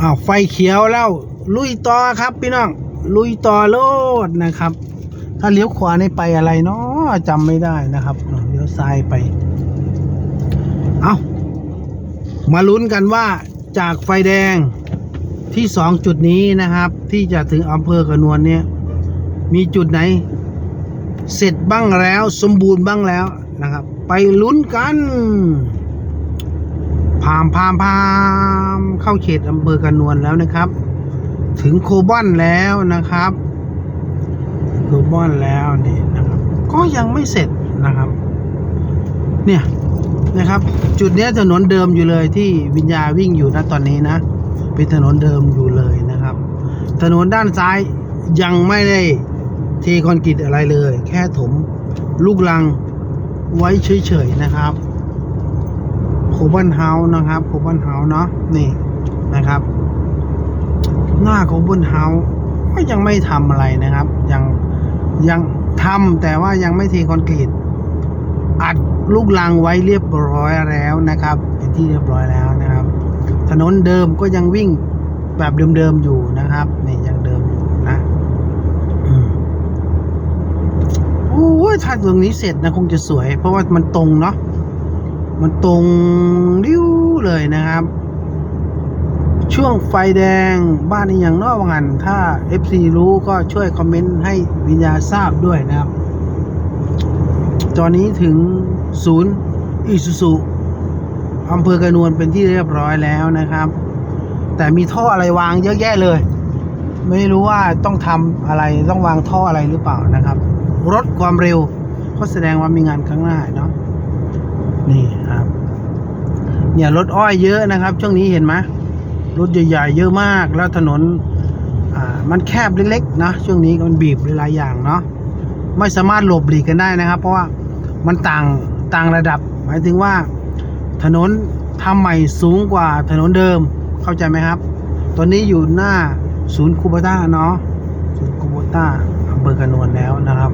อ้าวไฟเขียวแล้ว ลุยต่อครับพี่น้อง ลุยต่อโลดนะครับ ถ้าเลี้ยวขวาในไปอะไรเนาะจำไม่ได้นะครับเลี้ยวซ้ายไป เอามาลุ้นกันว่าจากไฟแดงที่สองจุดนี้นะครับ ที่จะถึงอำเภอกระนวนเนี่ย มีจุดไหน เสร็จบ้างแล้วสมบูรณ์บ้างแล้วนะครับ ไปลุ้นกันามพามพามเข้าเขตอำเภอกระนวนแล้วนะครับ ถึงโคบอนแล้วนะครับโคบอนแล้วนี่นะครับ ก็ยังไม่เสร็จนะครับ เนี่ยนะครับ จุดนี้ถนนเดิมอยู่เลยที่วิญญาวิ่งอยู่นะตอนนี้นะ เป็นถนนเดิมอยู่เลยนะครับ ถนนด้านซ้ายยังไม่ได้เทคอนกรีตอะไรเลย แค่ถมลูกลังไว้เฉยๆนะครับ โคบันเฮาส์นะครับโคบันเฮาส์เนาะนี่นะครับ หน้าโคบันเฮาส์ก็ยังไม่ทำอะไรนะครับ ยังยังทำแต่ว่ายังไม่เทคอนกรีตอัดลูกลังไว้เรียบร้อยแล้วนะครับ เป็นที่เรียบร้อยแล้วนะครับ ถนนเดิมก็ยังวิ่งแบบเดิมๆอยู่นะครับนี่ยังเดิมอยู่นะโอ้ยถ้าตรงนี้เสร็จนะคงจะสวย เพราะว่ามันตรงเนาะ มันตรงริ้วเลยนะครับ ช่วงไฟแดงบ้านนี้อย่างนอกงันถ้า FC รู้ก็ช่วยคอมเมนต์ให้วิญญาทราบด้วยนะครับ ตอนนี้ถึงศูนย์อิสุสุอำเภอกระนวนเป็นที่เรียบร้อยแล้วนะครับ แต่มีท่ออะไรวางเยอะแยะเลย ไม่รู้ว่าต้องทำอะไรต้องวางท่ออะไรหรือเปล่านะครับลดความเร็วก็แสดงว่ามีงานข้างหน้าเนาะ นี่ครับ เนี่ยรถอ้อยเยอะนะครับ ช่วงนี้เห็นไหมรถใหญ่ๆเยอะมากแล้วถนนมันแคบเล็กๆนะช่วงนี้มันบีบหลายอย่างเนาะไม่สามารถหลบหลีกกันได้นะครับ เพราะว่ามันต่างต่างระดับ หมายถึงว่าถนนทำใหม่สูงกว่าถนนเดิมเข้าใจไหมครับ ตอนนี้อยู่หน้าศูนย์คูบต้าเนาะศูนย์คูบต้าอำเภอกระนวนแล้วนะครับ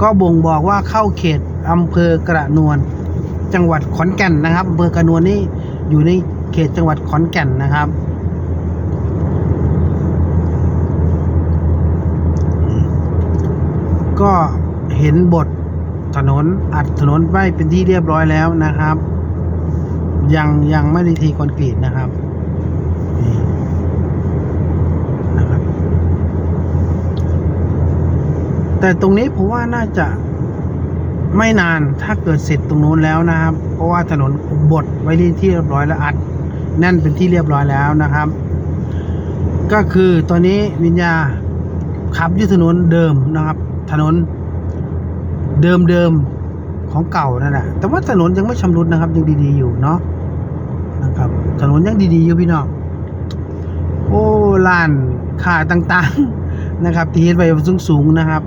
ก็บ่งบอกว่าเข้าเขตอำเภอกระนวน จังหวัดขอนแก่นนะครับอำเภอกระนวนนี่อยู่ในเขตจังหวัดขอนแก่นนะครับก็เห็นบทถนนอัดถนนไว้เป็นที่เรียบร้อยแล้วนะครับ ยังยังไม่ได้ทีคอนกรีตนะครับนี่นะครับ แต่ตรงนี้ผมว่าน่าจะ ไม่นานถ้าเกิดเสร็จตรงนู้นแล้วนะครับ เพราะว่าถนนบดไว้ที่เรียบร้อยแล้วอัดแน่นเป็นที่เรียบร้อยแล้วนะครับ ก็คือตอนนี้วิญญาขับอยู่ถนนเดิมนะครับ ถนนเดิมเดิมของเก่านั่นแหละแต่ว่าถนนยังไม่ชำรุดนะครับ ยังดีๆอยู่เนาะนะครับ ถนนยังดีๆอยู่พี่น้องโอ้ลานค่าต่างๆนะครับ ที่เห็นไปสูงๆนะครับ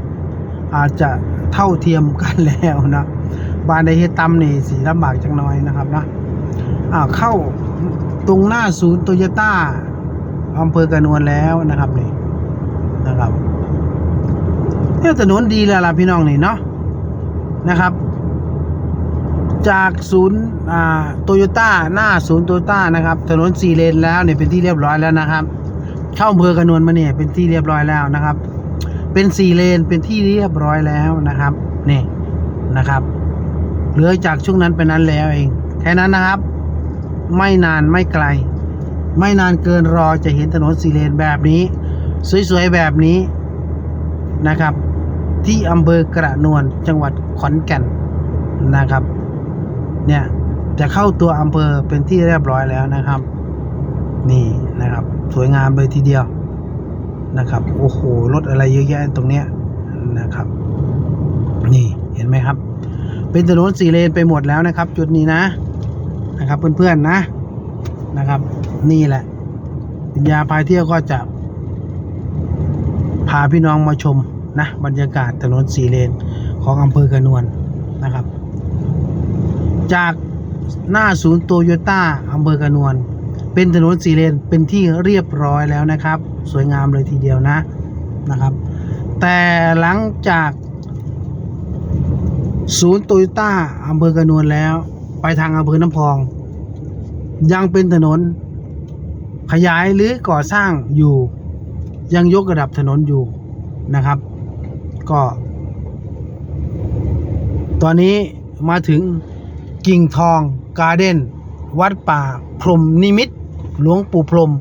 อาจจะ เท่าเทียมกันแล้วนะบ้านใดเฮ็ดตำนี่สีลำบากจังน้อยนะครับนะอ่าเข้าตรงหน้าศูนย์โตโยต้าอำเภอกระนวนแล้วนะครับนี่นะครับเนี่ยถนนดีแล้วล่ะพี่น้องนี่เนาะนะครับ จากศูนย์อ่าโตโยต้าหน้าศูนย์โตโยต้านะครับ ถนนสี่เลนแล้วเนี่ยเป็นที่เรียบร้อยแล้วนะครับ เข้าอำเภอกระนวนมาเนี่ยเป็นที่เรียบร้อยแล้วนะครับ เป็นสี่เลนเป็นที่เรียบร้อยแล้วนะครับนี่นะครับเหลือจากช่วงนั้นไปนั้นแล้วเองแค่นั้นนะครับ ไม่นานไม่ไกล ไม่นานเกินรอจะเห็นถนนสี่เลนแบบนี้ สวยๆแบบนี้นะครับ ที่อำเภอกระนวนจังหวัดขอนแก่นนะครับเนี่ยจะเข้าตัวอำเภอเป็นที่เรียบร้อยแล้วนะครับ นี่นะครับ สวยงามเลยทีเดียว นะครับโอ้โหรถอะไรเยอะแยะตรงเนี้ยนะครับ นี่เห็นไหมครับ เป็นถนนสี่เลนไปหมดแล้วนะครับ จุดนี้นะนะครับเพื่อนๆนะนะครับ นี่แหละปัญญาพายเที่ยวก็จะ พาพี่น้องมาชมนะบรรยากาศถนนสี่เลนของอำเภอกระนวนนะครับ จากหน้าศูนย์โตโยต้าอำเภอกระนวนเป็นถนนสี่เลนเป็นที่เรียบร้อยแล้วนะครับ สวยงามเลยทีเดียวนะนะครับ แต่หลังจาก ศูนย์โตโยต้าอำเภอกระนวนแล้ว ไปทางอำเภอน้ำพอง ยังเป็นถนน ขยายหรือก่อสร้างอยู่ ยังยกระดับถนนอยู่นะครับ ก็ ตอนนี้มาถึงกิ่งทองการ์เด้นวัดป่าพรหมนิมิต หลวงปู่พรหม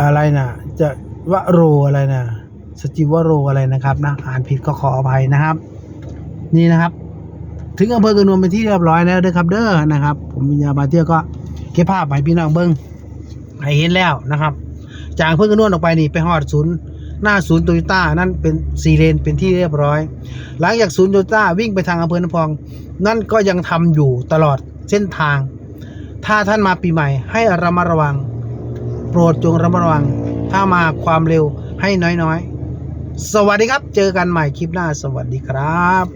อะไรนะจะวะโรอะไรนะสจิวโรอะไรนะครับนะอ่านผิดก็ขออภัยนะครับ นี่นะครับ ถึงอำเภอกระนวลเป็นที่เรียบร้อยแล้วนะครับเด้อนะครับ ผมวิญญาบาเที่ยวก็เก็บภาพให้พี่น้องเบิ้งให้เห็นแล้วนะครับ จากอำเภอกระนวลออกไปนี่ไปฮอดศูนย์หน้าศูนย์โตโยต้านั่นเป็นซีเลนเป็นที่เรียบร้อย หลังจากศูนย์โตโยต้าวิ่งไปทางอำเภอน้ำพอง นั่นก็ยังทำอยู่ตลอดเส้นทาง ถ้าท่านมาปีใหม่ให้ระมัดระวัง รดจงระมัดระวัง ถ้ามาความเร็วให้น้อยๆ สวัสดีครับ เจอกันใหม่คลิปหน้า สวัสดีครับ